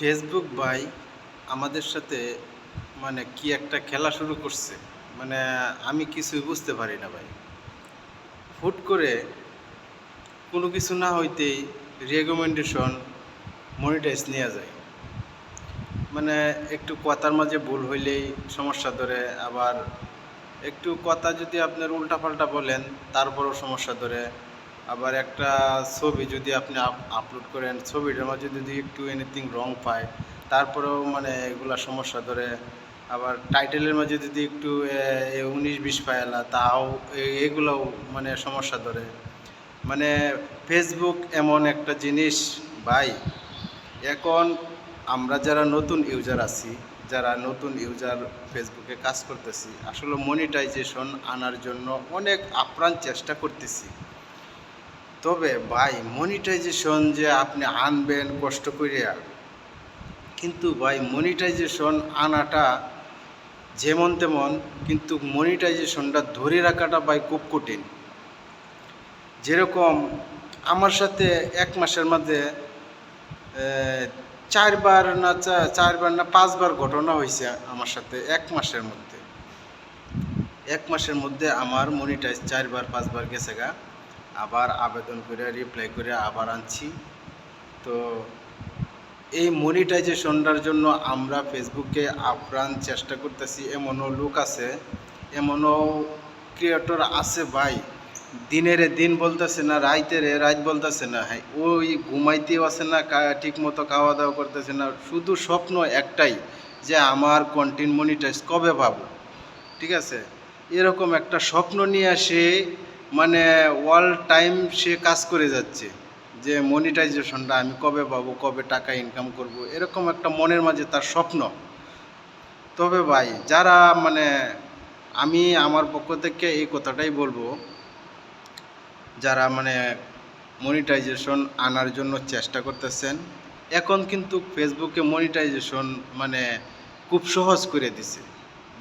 Facebook ভাই আমাদের সাথে মানে কি একটা খেলা শুরু করছে। মানে আমি কিছুই বুঝতে পারি না ভাই। হুট করে কোনো কিছু না হইতেই রেকমেন্ডেশন মনিটাইজ নেওয়া যায়। মানে একটু কথার মাঝে ভুল হইলেই সমস্যা ধরে, আবার একটু কথা যদি আপনার উল্টাপাল্টা বলেন, তারপরও সমস্যা ধরে। আবার একটা ছবি যদি আপনি আপলোড করেন, ছবিটার মাঝে যদি একটু এনিথিং রং পায়, তারপরেও মানে এগুলা সমস্যা ধরে। আবার টাইটেলের মাঝে যদি একটু উনিশ বিশ পায়লা তাও এগুলোও মানে সমস্যা ধরে। মানে ফেসবুক এমন একটা জিনিস, ভাই, এখন আমরা যারা নতুন ইউজার আছি, যারা নতুন ইউজার ফেসবুকে কাজ করতেছি, আসলে মনিটাইজেশন আনার জন্য অনেক আপ্রাণ চেষ্টা করতেছি। তবে ভাই মনিটাইজেশন যে আপনি আনবেন, কষ্ট করিয়া কিন্তু ভাই মনিটাইজেশন আনাটা যেমন তেমন, কিন্তু মনিটাইজেশনটা ধরে রাখাটা ভাই খুব কঠিন। যেরকম আমার সাথে এক মাসের মধ্যে চারবার না চারবার না পাঁচবার ঘটনা হয়েছে আমার সাথে এক মাসের মধ্যে। এক মাসের মধ্যে আমার মনিটাইজ চারবার, পাঁচবার গেছে গা। আবার আবেদন করে রিপ্লাই করে আবার আনছি। তো এই মনিটাইজেশনটার জন্য আমরা ফেসবুকে আপ্রাণ চেষ্টা করতেছি। এমনও লোক আছে, এমনও ক্রিয়েটর আছে ভাই। দিনের দিন বলতেছে না, রাইতের রাত বলতেছে না। হ্যাঁ ওই ঘুমাইতেও আছে না ঠিক মতো খাওয়া দাওয়া করতেছে না। শুধু স্বপ্ন একটাই যে আমার কন্টেন্ট মনিটাইজ কবে পাবো? ঠিক আছে? এরকম একটা স্বপ্ন নিয়ে সে মানে অল টাইম সে কাজ করে যাচ্ছে, যে মনিটাইজেশনটা আমি কবে পাবো, কবে টাকা ইনকাম করব, এরকম একটা মনের মাঝে তার স্বপ্ন। তবে ভাই, যারা মানে আমি আমার পক্ষ থেকে এই কথাটাই বলব, যারা মানে মনিটাইজেশন আনার জন্য চেষ্টা করতেছেন, এখন কিন্তু ফেসবুকে মনিটাইজেশন মানে খুব সহজ করে দিছে।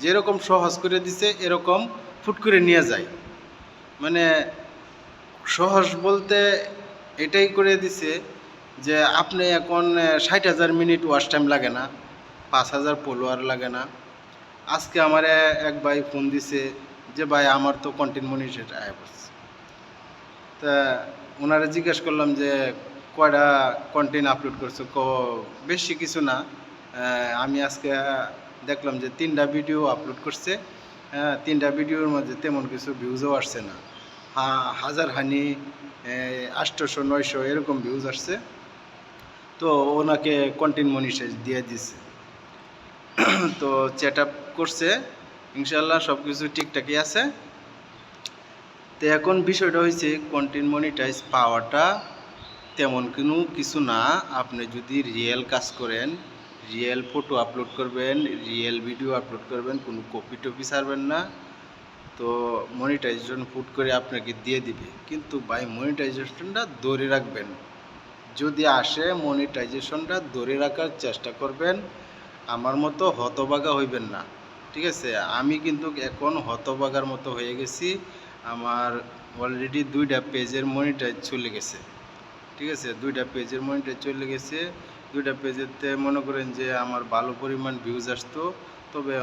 যেরকম সহজ করে দিছে, এরকম ফুট করে নিয়ে যায়। মানে সহজ বলতে এটাই করে দিছে যে আপনি এখন ষাট হাজার মিনিট ওয়াচ টাইম লাগে না, পাঁচ হাজার ফলোয়ার লাগে না। আজকে আমার এক ভাই ফোন দিছে যে, ভাই, আমার তো কন্টেন্ট মনিটাইজ আয় পড়ছে। তা ওনারা জিজ্ঞেস করলাম যে, কয়টা কন্টেন্ট আপলোড করছ? ক বেশি কিছু না। আমি আজকে দেখলাম যে, তিনটা ভিডিও আপলোড করছে। হ্যাঁ তিনটা ভিডিওর মধ্যে তেমন কিছু ভিউজও আসছে না। হাজার হানি আটশোশো নয়শো এরকম ভিউজ আসছে। তো ওনাকে কন্টেন্ট মনিটাইজ দিয়ে দিছে। তো চেট আপ করছে। ইনশাল্লাহ সব কিছু ঠিকঠাকই আছে। তো এখন বিষয়টা হয়েছে কন্টেন্ট মনিটাইজ পাওয়াটা তেমন কোনো কিছু না। আপনি যদি রিয়েল কাজ করেন রিয়েল ফটো আপলোড করবেন রিয়েল ভিডিও আপলোড করবেন, কোনো কপি টপি ছাড়বেন না। তো মনিটাইজেশন ফুট করে আপনাকে দিয়ে দিবে। কিন্তু বাই মনিটাইজেশনটা ধরে রাখবেন। যদি আসে মনিটাইজেশনটা ধরে রাখার চেষ্টা করবেন। আমার মতো হতবাগা হইবেন না। ঠিক আছে? আমি কিন্তু এখন হতবাগার মতো হয়ে গেছি। আমার অলরেডি দুইটা পেজের মনিটাইজ চলে গেছে। ঠিক আছে? দুইটা পেজের মনিটাইজ চলে গেছে। দুইটা পেজেতে মনে করেন যে আমার ভালো পরিমাণ ভিউজ আসতো, তবে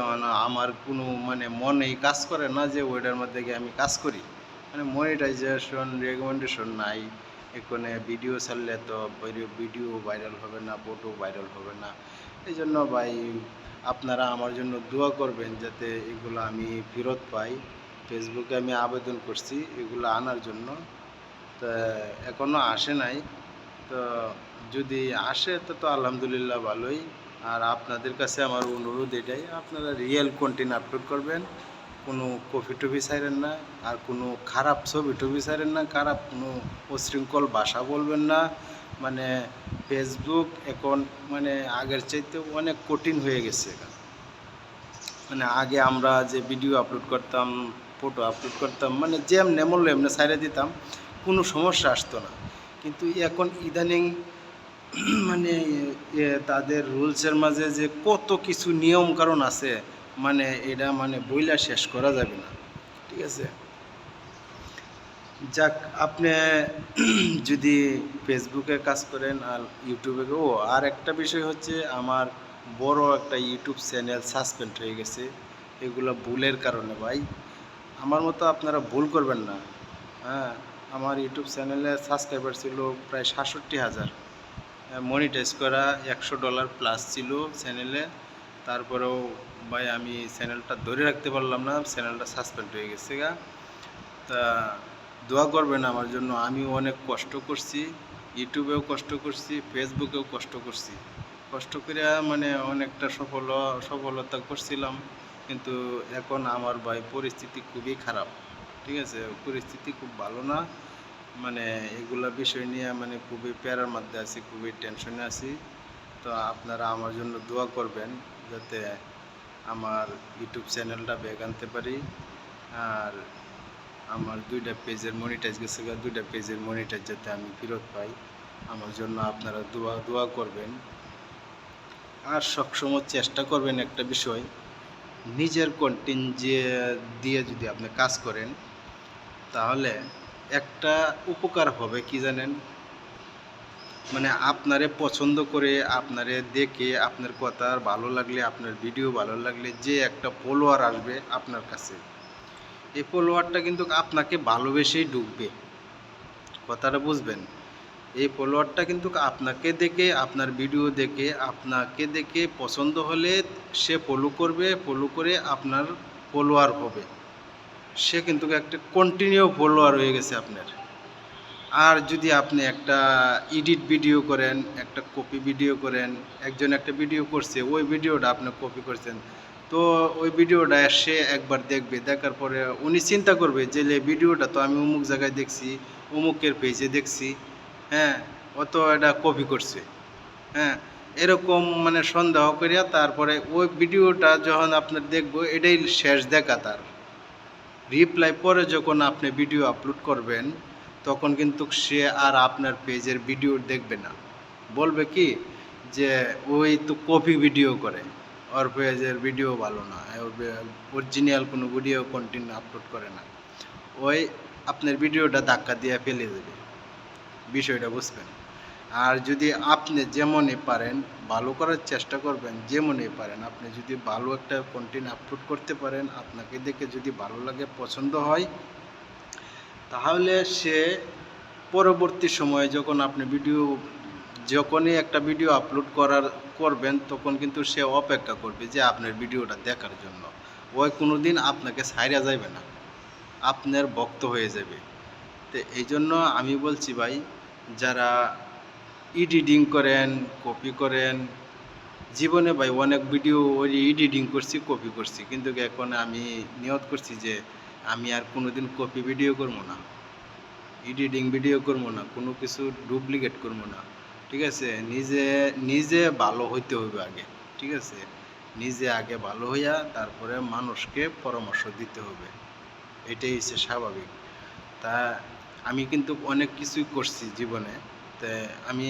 আমার কোনো মানে মনেই কাজ করে না যে ওইটার মধ্যে গিয়ে আমি কাজ করি। মানে মনিটাইজেশন রেকমেন্ডেশন নাই, এখানে ভিডিও ছাড়লে তো ভিডিও ভাইরাল হবে না ফটো ভাইরাল হবে না। এই জন্য ভাই, আপনারা আমার জন্য দোয়া করবেন যাতে এগুলো আমি ফেরত পাই। ফেসবুকে আমি আবেদন করছি এগুলো আনার জন্য। তা এখনও আসে নাই। তো যদি আসে, তো তো আলহামদুলিল্লাহ ভালোই। আর আপনাদের কাছে আমার অনুরোধ এটাই, আপনারা রিয়েল কন্টেন্ট আপলোড করবেন। কোনো কপি টপি ছাড়েন না, আর কোনো খারাপ ছবি টবি ছাড়েন না, খারাপ কোনো উশৃঙ্খল ভাষা বলবেন না। মানে ফেসবুক এখন মানে আগের চাইতে অনেক কঠিন হয়ে গেছে। মানে আগে আমরা যে ভিডিও আপলোড করতাম ফটো আপলোড করতাম মানে যেমনে মূল্য এমনি সাইডে দিতাম, কোনো সমস্যা আসতো না। কিন্তু এখন ইদানিং মানে তাদের রুলসের মাঝে যে কত কিছু নিয়ম কারণ আছে মানে এটা মানে বইলা শেষ করা যাবে না। ঠিক আছে? যাক, আপনি যদি ফেসবুকে কাজ করেন আর ইউটিউবে ও, আর একটা বিষয় হচ্ছে আমার বড় একটা ইউটিউব চ্যানেল সাসপেন্ড হয়ে গেছে। এগুলো ভুলের কারণে ভাই। আমার মতো আপনারা ভুল করবেন না। হ্যাঁ আমার ইউটিউব চ্যানেলে সাবস্ক্রাইবার ছিল প্রায় সাতষট্টি হাজার। মনিটাইজ করা একশো ডলার প্লাস ছিল চ্যানেলে তারপরেও ভাই আমি চ্যানেলটা ধরে রাখতে পারলাম না চ্যানেলটা সাসপেন্ড হয়ে গেছে গা। তা দোয়া করবেন আমার জন্য আমি অনেক কষ্ট করছি, ইউটিউবেও কষ্ট করছি, ফেসবুকেও কষ্ট করছি। কষ্ট করে মানে অনেকটা সফল, সফলতা করছিলাম, কিন্তু এখন আমার ভাই পরিস্থিতি খুবই খারাপ। ঠিক আছে, পরিস্থিতি খুব ভালো না। মানে এগুলা বিষয় নিয়ে মানে খুবই প্যারার মধ্যে আছি, খুবই টেনশনে আছি। তো আপনারা আমার জন্য দোয়া করবেন যাতে আমার ইউটিউব চ্যানেলটা ব্যাগ আনতে পারি। আর আমার দুইটা পেজের মনিটাইজ গেছে দুইটা পেজের মনিটাইজ যাতে আমি ফেরত পাই। আমার জন্য আপনারা দোয়া দোয়া করবেন। আর সবসময় চেষ্টা করবেন একটা বিষয়, নিজের কন্টেন্ট যে, দিয়ে যদি আপনি কাজ করেন, তাহলে একটা উপকার হবে, কি জানেন? মানে আপনারে পছন্দ করে, আপনারে দেখে, আপনার কথা ভালো লাগলে, আপনার ভিডিও ভালো লাগলে যে একটা ফলোয়ার আসবে আপনার কাছে, এই ফলোয়ারটা কিন্তু আপনাকে ভালোবেসেই ঢুকবে। কথাটা বুঝবেন? এই ফলোয়ারটা কিন্তু আপনাকে দেখে, আপনার ভিডিও দেখে, আপনাকে দেখে পছন্দ হলে সে ফলো করবে ফলো করে আপনার ফলোয়ার হবে। সে কিন্তু একটা কন্টিনিউ ফলোয়ার হয়ে গেছে আপনার। আর যদি আপনি একটা এডিট ভিডিও করেন, একটা কপি ভিডিও করেন, একজন একটা ভিডিও করছে, ওই ভিডিওটা আপনি কপি করছেন, তো ওই ভিডিওটা সে একবার দেখবে, দেখার পরে উনি চিন্তা করবে যে ভিডিওটা তো আমি অমুক জায়গায় দেখছি, অমুকের পেজে দেখছি হ্যাঁ অত এটা কপি করছে। হ্যাঁ এরকম মানে সন্দেহ করিয়া তারপরে ওই ভিডিওটা যখন আপনার দেখব, এটাই শেষ দেখা তার। রিপ্লাই পরে যখন আপনি ভিডিও আপলোড করবেন, তখন কিন্তু সে আর আপনার পেজের ভিডিও দেখবে না। বলবে কি যে, ওই তো কপি ভিডিও করে, ওর পেজের ভিডিও ভালো না অরিজিনাল কোনো ভিডিও কন্টেন্ট আপলোড করে না। ওই আপনার ভিডিওটা ধাক্কা দিয়ে ফেলে দেবে। বিষয়টা বুঝবেন? আর যদি আপনি যেমনই পারেন, ভালো করার চেষ্টা করবেন যেমনই পারেন। আপনি যদি ভালো একটা কন্টেন্ট আপলোড করতে পারেন, আপনাকে দেখে যদি ভালো লাগে, পছন্দ হয়, তাহলে সে পরবর্তী সময়ে যখন আপনি ভিডিও যখনই একটা ভিডিও আপলোড করার, করবেন, তখন কিন্তু সে অপেক্ষা করবে যে আপনার ভিডিওটা দেখার জন্য। ওই কোনো দিন আপনাকে ছাইরা যাবে না। আপনার ভক্ত হয়ে যাবে। তো এই জন্য আমি বলছি ভাই, যারা এডিটিং করেন কপি করেন। জীবনে ভাই অনেক ভিডিও ওই এডিটিং করছি কপি করছি। কিন্তু এখন আমি নিয়ত করছি যে আমি আর কোনোদিন কপি ভিডিও করব না। এডিটিং ভিডিও করব না, কোনো কিছু ডুপ্লিকেট করব না। ঠিক আছে? নিজে নিজে ভালো হইতে হবে আগে। ঠিক আছে? নিজে আগে ভালো হইয়া তারপরে মানুষকে পরামর্শ দিতে হবে। এটাই হচ্ছে স্বাভাবিক। তা আমি কিন্তু অনেক কিছুই করছি জীবনে। তা আমি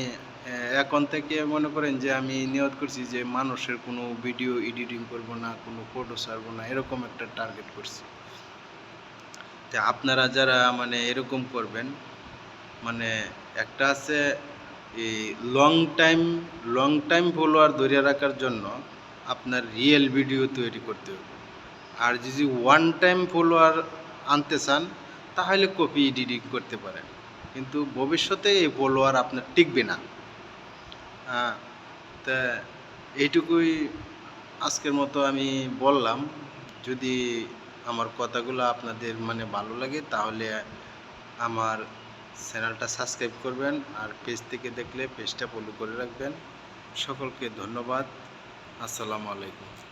এখন থেকে মনে করেন যে আমি নিয়ত করছি যে মানুষের কোনো ভিডিও এডিটিং করব না, কোনো ফটো ছাড়বো না, এরকম একটা টার্গেট করছি। তা আপনারা যারা মানে এরকম করবেন মানে একটা আছে এই long time long time follower ধরে রাখার জন্য আপনার রিয়েল ভিডিও তৈরি করতে হবে। আর যদি ওয়ান টাইম ফলোয়ার আনতে চান, তাহলে কপি এডিটিং করতে পারেন। কিন্তু ভবিষ্যতে এই ফলোয়ার আপনার টিকবে না। হ্যাঁ তা এইটুকুই আজকের মতো আমি বললাম। যদি আমার কথাগুলো আপনাদের মানে ভালো লাগে তাহলে আমার চ্যানেলটা সাবস্ক্রাইব করবেন আর পেজ থেকে দেখলে পেজটা ফলো করে রাখবেন। সকলকে ধন্যবাদ। আসসালামু আলাইকুম।